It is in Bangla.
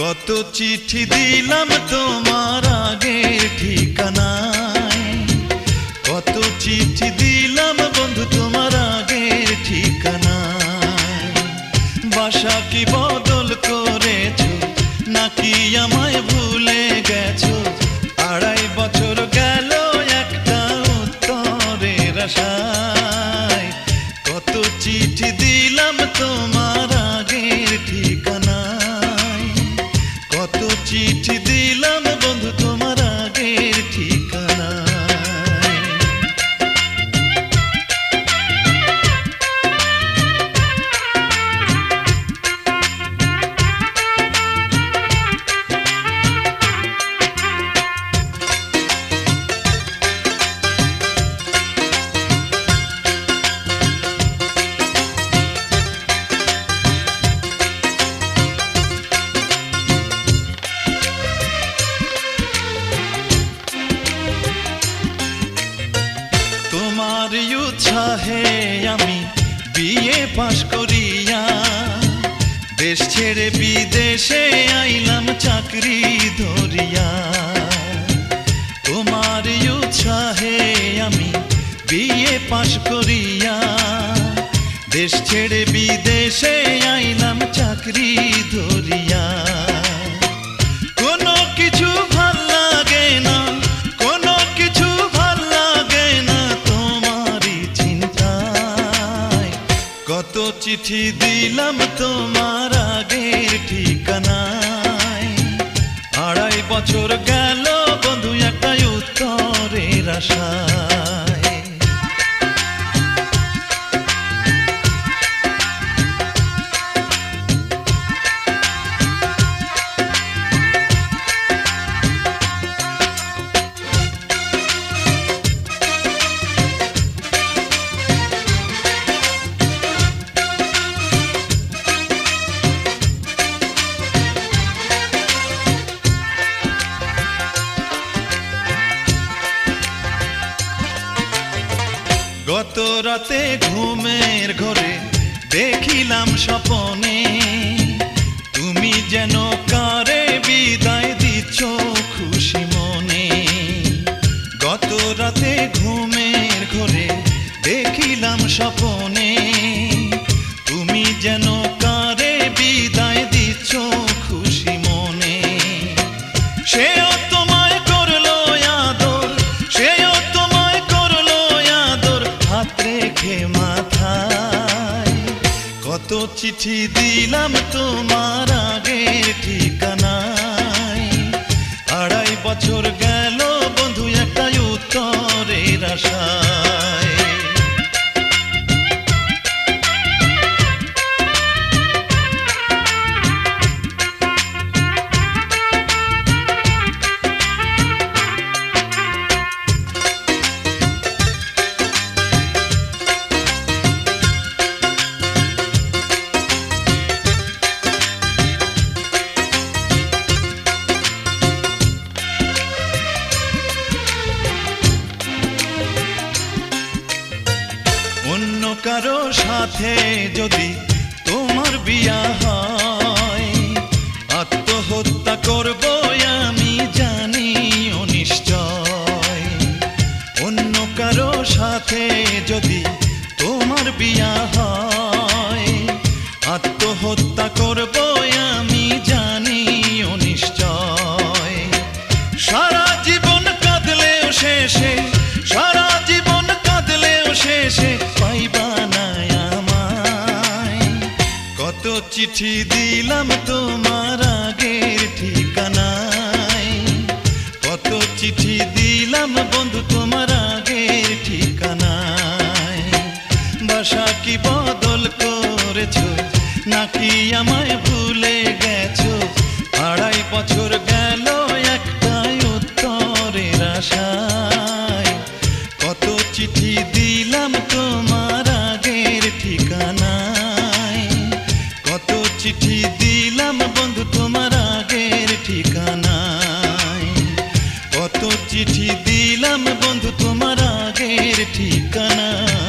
কত চিঠি দিলাম তোমার আগের ঠিকানায়। কত চিঠি দিলাম বন্ধু তোমার উৎসাহে আমি বিয়ে পাশ করিয়া। দেশ ছেড়ে বিদেশে আইলাম চাকরি ধরিয়া। তোমার উৎসাহে আমি বিয়ে পাশ করিয়া। দেশ ছেড়ে বিদেশে আইলাম চাকরি ধরিয়া। কোনো কিছু ভালো চিঠি দিলাম তোমার আগের ঠিকানায়। আড়াই বছর গেল বন্ধু একটা উত্তরের আশায়। গত রাতে ঘুমের ঘরে দেখিলাম স্বপনে তুমি যেন কারে চিঠি দিলাম তোমার। কারও সাথে যদি তোমার বিয়া হয়, আত্মহত্যা করব আমি জানি অনিশ্চয় অন্য কারও সাথে যদি তোমার বিয়া হয়, আত্মহত্যা করব চিঠি দিলাম তোমার আগের ঠিকানায়। কত চিঠি দিলাম বন্ধু তোমার আগের ঠিকানায়। বাসা কি বদল করেছ, নাকি আমায় ভুলে গেছ? আড়াই বছর চিঠি দিলাম বন্ধু তোমার আগের ঠিকানায়। কত চিঠি দিলাম বন্ধু তোমার আগের ঠিকানা